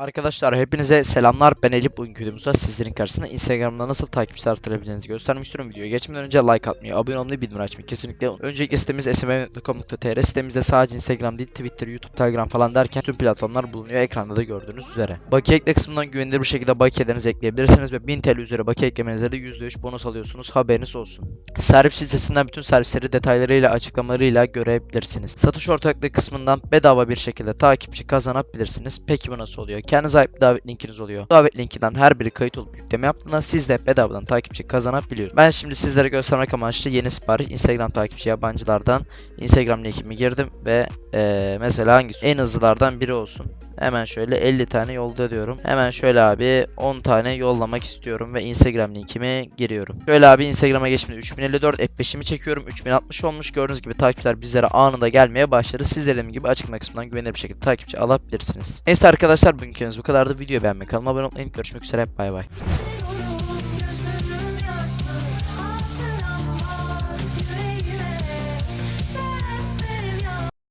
Arkadaşlar hepinize selamlar. Ben Elif. Videomuzda sizlerin karşısında Instagram'da nasıl takipçi artırabileceğinizi göstermek istiyorum. Videoya geçmeden önce like atmayı, abone olmayı, bildirim açmayı kesinlikle. Öncelikle sitemiz smm.com.tr sitemizde sadece Instagram değil Twitter, YouTube, Telegram falan derken tüm platformlar bulunuyor. Ekranda da gördüğünüz üzere. Bakiye ekle kısmından güvenilir bir şekilde bakiyelerinizi ekleyebilirsiniz ve 1000 TL üzeri bakiye eklemenizde de %3 bonus alıyorsunuz. Haberiniz olsun. Servis sitesinden bütün servisleri detaylarıyla açıklamalarıyla görebilirsiniz. Satış ortaklığı kısmından bedava bir şekilde takipçi kazanabilirsiniz. Peki bu nasıl oluyor? Kendinize ait bir davet linkiniz oluyor. Davet linkinden her biri kayıt olup yükleme yaptığında siz de bedavadan takipçi kazanabiliyorsunuz. Ben şimdi sizlere göstermek amaçlı yeni sipariş Instagram takipçi yabancılardan Instagram linkimi girdim ve eee, mesela hangisi en hızlılardan biri olsun. Hemen şöyle 50 tane yolda diyorum. Hemen şöyle abi 10 tane yollamak istiyorum ve Instagram linkimi giriyorum. Şöyle abi Instagram'a geçmede 3054 F5'imi çekiyorum. 3060 olmuş. Gördüğünüz gibi takipçiler bizlere anında gelmeye başladı. Siz de dediğim gibi açıklama kısmından güvenilir bir şekilde takipçi alabilirsiniz. Neyse arkadaşlar bugünkü bakıyorsunuz. Bu kadar da video beğenmeyi, kanalıma abone olmayı, görüşmek üzere. Bay bay.